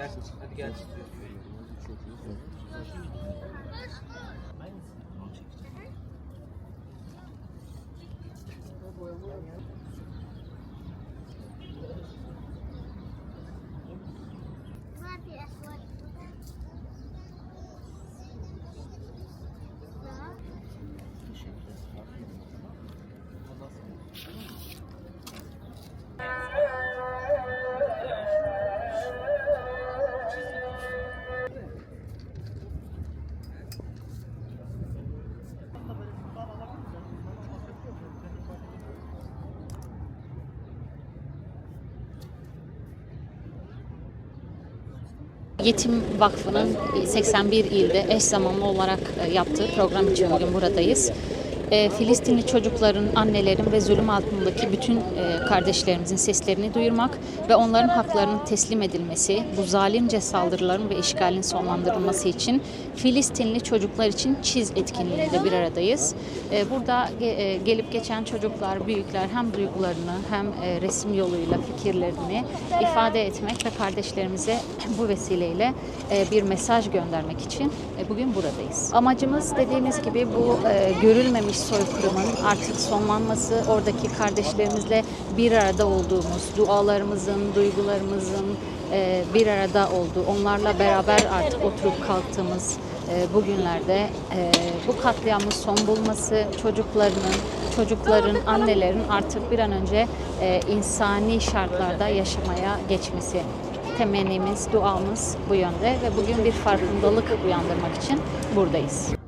Hadi gel. Yetim Vakfı'nın 81 ilde eş zamanlı olarak e, yaptığı program için bugün buradayız. E, Filistinli çocukların, annelerin ve zulüm altındaki bütün e, kardeşlerimizin seslerini duyurmak ve onların haklarının teslim edilmesi, bu zalimce saldırıların ve işgalin sonlandırılması için Filistinli çocuklar için çiz etkinliğinde bir aradayız. E, Burada e, gelip geçen çocuklar, büyükler hem duygularını hem e, resim yoluyla fikirlerini ifade etmek ve kardeşlerimize bu vesileyle e, bir mesaj göndermek için e, bugün buradayız. Amacımız dediğimiz gibi bu e, görülmemiş soykırımın artık sonlanması, oradaki kardeşlerimizle bir arada olduğumuz, dualarımızın, duygularımızın e, bir arada olduğu, onlarla beraber artık oturup kalktığımız e, bugünlerde e, bu katliamın son bulması, çocuklarının, çocukların, annelerin artık bir an önce e, insani şartlarda yaşamaya geçmesi temennimiz, duamız bu yönde ve bugün bir farkındalık uyandırmak için buradayız.